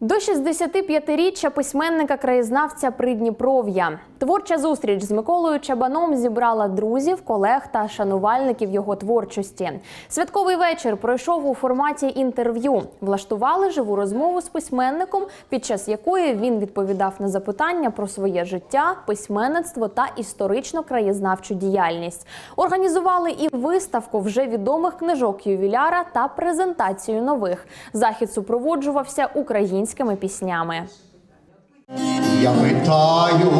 До 65-річчя письменника-краєзнавця Придніпров'я. Творча зустріч з Миколою Чабаном зібрала друзів, колег та шанувальників його творчості. Святковий вечір пройшов у форматі інтерв'ю. Влаштували живу розмову з письменником, під час якої він відповідав на запитання про своє життя, письменництво та історично-краєзнавчу діяльність. Організували і виставку вже відомих книжок ювіляра та презентацію нових. Захід супроводжувався українськими піснями. Я питаю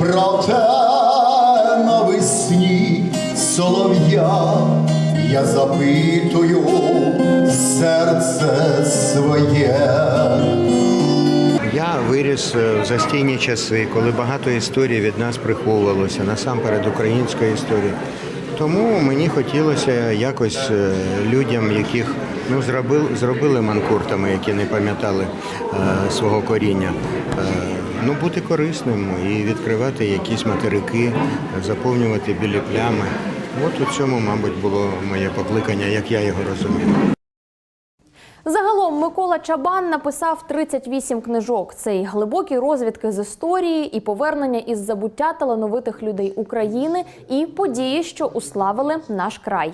про те навесні солов'я, я запитую серце своє. Я виріс е, в застійні часи, коли багато історій від нас приховувалося, насамперед української історії. Тому мені хотілося якось е, людям, яких ну, зробили, зробили манкуртами, які не пам'ятали е, свого коріння, е, ну, бути корисним і відкривати якісь материки, заповнювати білі плями. От у цьому, мабуть, було моє покликання, як я його розумію. Загалом Микола Чабан написав 38 книжок. Це й глибокі розвідки з історії, і повернення із забуття талановитих людей України, і події, що уславили наш край.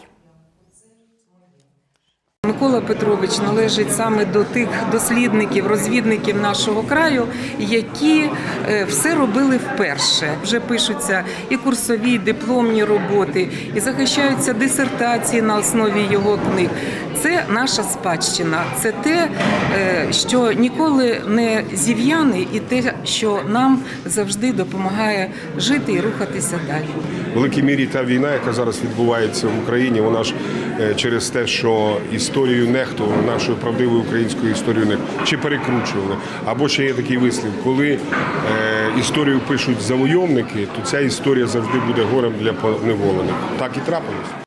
Микола Петрович належить саме до тих дослідників, розвідників нашого краю, які е, все робили вперше. Вже пишуться і курсові, і дипломні роботи, і захищаються дисертації на основі його книг. Це наша спадщина, це те, е, що ніколи не зів'яне, і те, що нам завжди допомагає жити і рухатися далі. В великій мірі та війна, яка зараз відбувається в Україні, вона ж е, через те, що історію нехтували, нашою правдивою українською історією не чи перекручували. Або ще є такий вислів, коли е, історію пишуть завойовники, то ця історія завжди буде горем для поневолених. Так і трапилось.